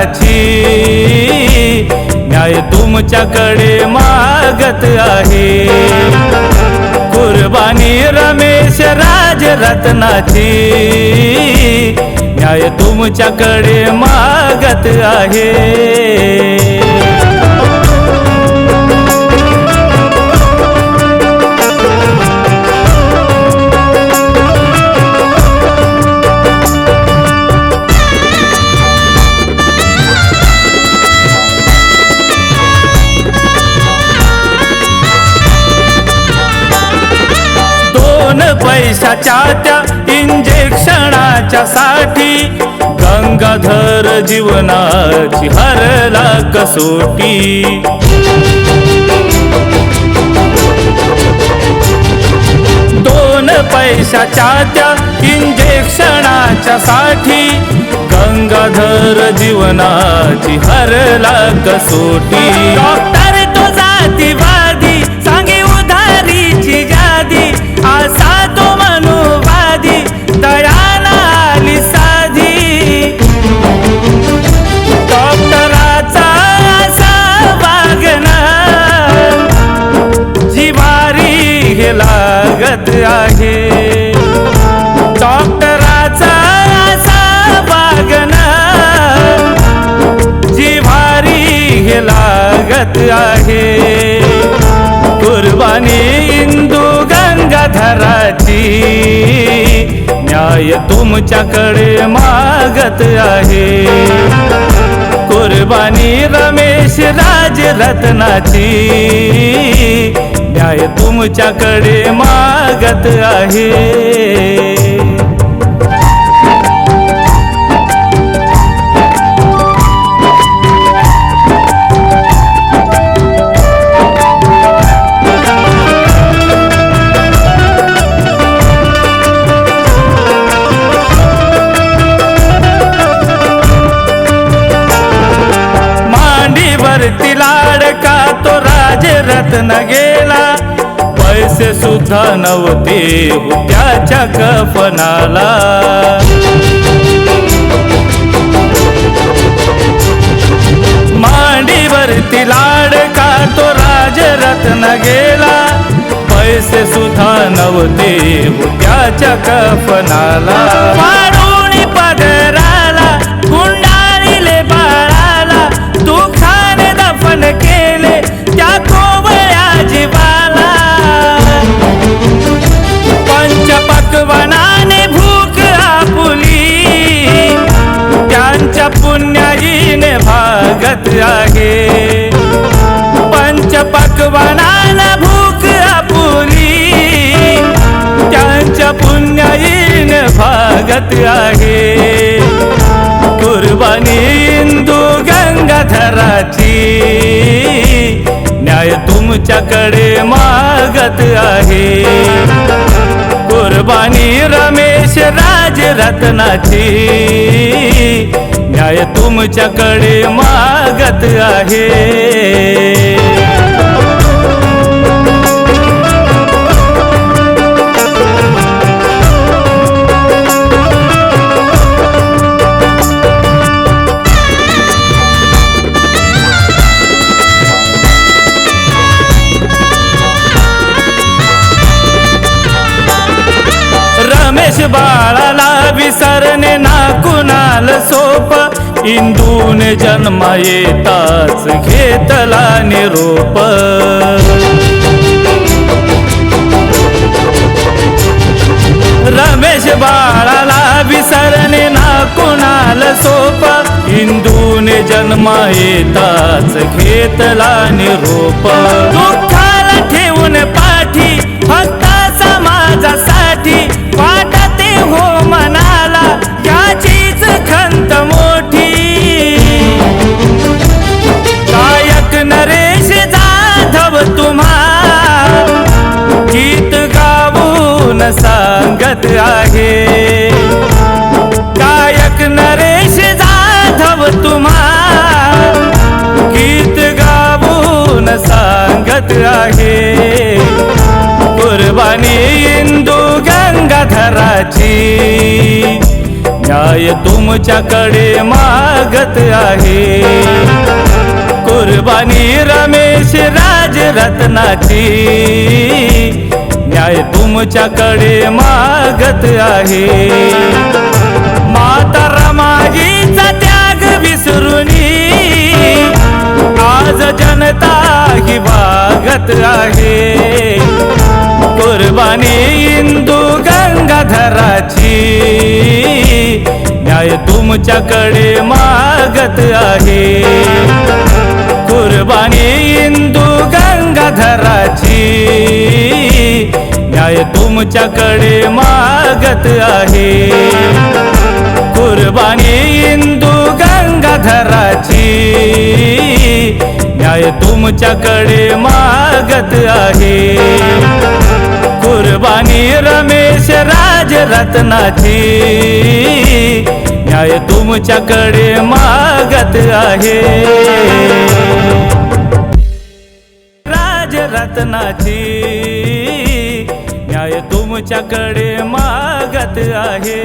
गंगाधराची न्याय तुमच्याकडे मागत आहे. कुर्बानी रमेश राजरत्नाची. न्याय तुमच्याकडे मागत आहे. माझ्यासाठी गंगाधर जीवनाची हरला कसोटी दोन पैशाच्या त्या इंजेक्शनाच्या साठी गंगाधर जीवनाची हरला कसोटी डॉक्टर तो जातीवादी हे लागत आहे. डॉक्टराचा असा वागणं जिवारी हे लागत आहे. कुर्बानी इंदू गंगाधराची न्याय तुमच्याकडे मागत आहे. कुर्बानी रमेश राज रत्नाची न्याय तुमच्याकडे मागत आहे. मांडीवरती लाडका तो राजरत्न गेला. पैसे सुद्धा नव्हते त्याच्या कफनाला. मांडीवरती लाडका तो राजरत्न गेला. पैसे सुद्धा नव्हते त्याच्या कफनाला. पुण्याजीने भागत आहे. पंचपक्वानाला भूक आपुली. त्यांच्या पुण्याजीने भागत आहे. कुर्बानी इंदू गंगाधराची. न्याय तुमच्याकडे मागत आहे. कुर्बानी रमेश राजरत्नाची. न्याय तुमच्याकडे मागत आहे. रमेश बाळाला विसरणे ना कुणा कुणाल सोप. इंदून जन्मा येताच घेतला निरोप. रमेश बाळाला विसरणे ना कुणाल सोप. हिंदूने जन्मा येताच घेतला निरोप. दुःखाला ठेवून पाठी फक्त समाजासाठी अनंत मोठी. गायक नरेश जाधव तुम्हा गीत गाऊन सांगत आहे. गायक नरेश जाधव तुम्हा गीत गाऊन सांगत आहे. कुर्बानी इंदू गंगाधराची. न्याय तुमच्याकडे मागत आहे. कुर्बानी रमेश राजरत्नाची न्याय तुमच्याकडे मागत आहे. माता रमाजीचा त्याग विसरुनी आज जनता ही वागत आहे. कुर्बानी इंदू तुमच्याकडे मागत आहे. कुर्बानी इंदू गंगाधराची न्याय तुमच्याकडे मागत आहे. कुर्बानी इंदू गंगाधराची न्याय तुमच्याकडे मागत आहे. कुर्बानी रमेश राजरत्नाची न्याय तुमच्याकडे मागत आहे. राजरत्नाची न्याय तुमच्याकडे मागत आहे.